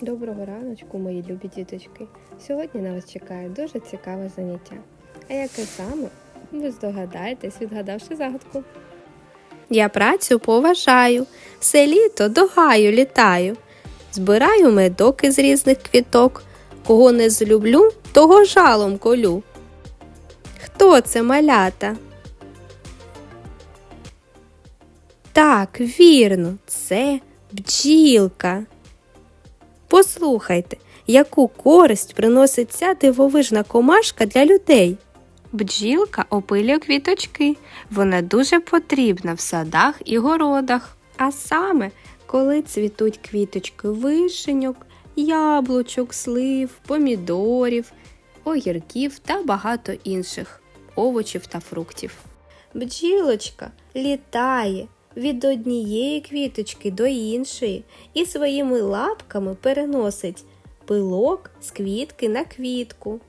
Доброго раночку, мої любі діточки. Сьогодні на вас чекає дуже цікаве заняття. А яке саме ви здогадаєтесь, відгадавши загадку? Я працю поважаю, все літо до гаю літаю. Збираю медок із різних квіток. Кого не злюблю, того жалом колю. Хто це малята? Так, вірно, це бджілка. Послухайте, яку користь приносить ця дивовижна комашка для людей. Бджілка опилює квіточки. Вона дуже потрібна в садах і городах. А саме, коли цвітуть квіточки вишеньок, яблучок, слив, помідорів, огірків та багато інших овочів та фруктів. Бджілочка літає від однієї квіточки до іншої і своїми лапками переносить пилок з квітки на квітку.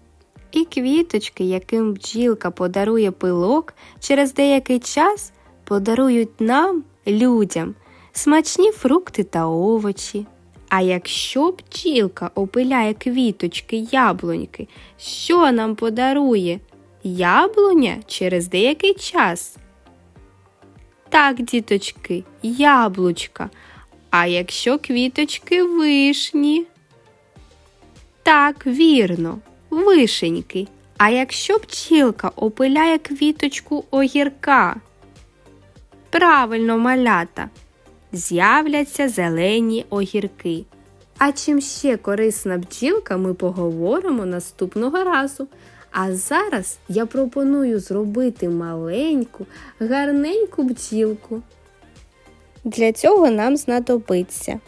І квіточки, яким бджілка подарує пилок, через деякий час подарують нам, людям, смачні фрукти та овочі. А якщо бджілка опиляє квіточки яблуньки, що нам подарує? Яблуня через деякий час. Так, діточки, яблучка. А якщо квіточки вишні? Так, вірно, вишеньки. А якщо бджілка опиляє квіточку огірка? Правильно, малята, з'являться зелені огірки. А чим ще корисна бджілка, ми поговоримо наступного разу. А зараз я пропоную зробити маленьку, гарненьку бджілку. Для цього нам знадобиться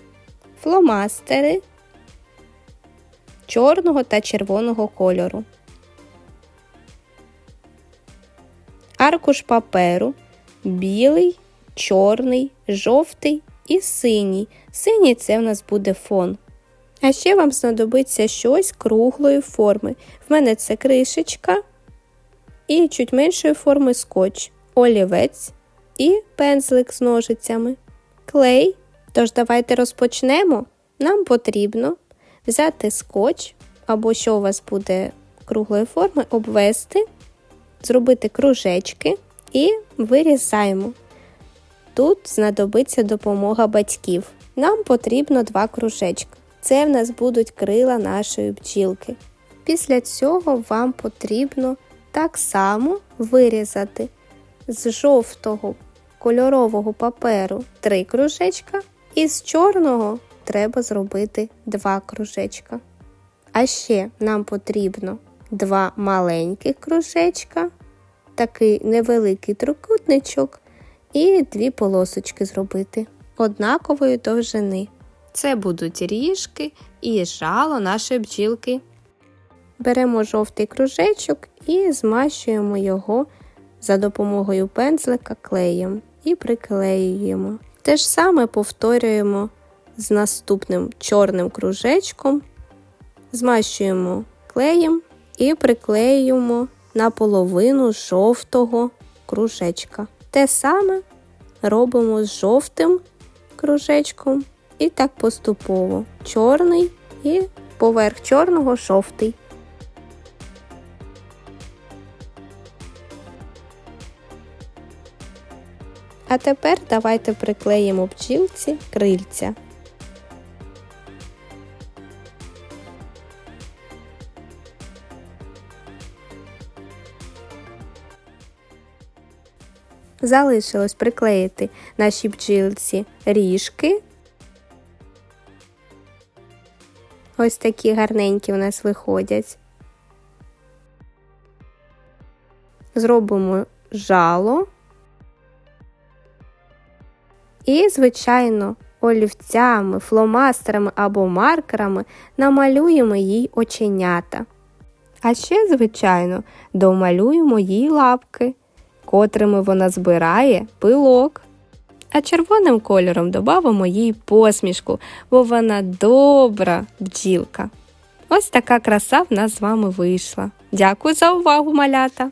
фломастери чорного та червоного кольору, аркуш паперу, білий, чорний, жовтий і синій. Синій це в нас буде фон. А ще вам знадобиться щось круглої форми. В мене це кришечка і чуть меншої форми скотч, олівець і пензлик з ножицями, клей. Тож давайте розпочнемо. Нам потрібно взяти скотч або що у вас буде круглої форми, обвести, зробити кружечки і вирізаємо. Тут знадобиться допомога батьків. Нам потрібно два кружечки. Це в нас будуть крила нашої бджілки. Після цього вам потрібно так само вирізати з жовтого кольорового паперу три кружечка, і з чорного треба зробити два кружечка. А ще нам потрібно два маленьких кружечка, такий невеликий трикутничок і дві полосочки зробити однакової довжини. Це будуть ріжки і жало нашої бджілки. Беремо жовтий кружечок і змащуємо його за допомогою пензлика клеєм і приклеюємо. Те ж саме повторюємо з наступним чорним кружечком, змащуємо клеєм і приклеюємо на половину жовтого кружечка. Те саме робимо з жовтим кружечком і так поступово чорний і поверх чорного жовтий. А тепер давайте приклеїмо бджілці крильця. Залишилось приклеїти наші бджілці ріжки. Ось такі гарненькі у нас виходять. Зробимо жало. І, звичайно, олівцями, фломастерами або маркерами намалюємо їй оченята. А ще, звичайно, домалюємо їй лапки, котрими вона збирає пилок. А червоним кольором додамо їй посмішку, бо вона добра бджілка. Ось така краса в нас з вами вийшла. Дякую за увагу, малята!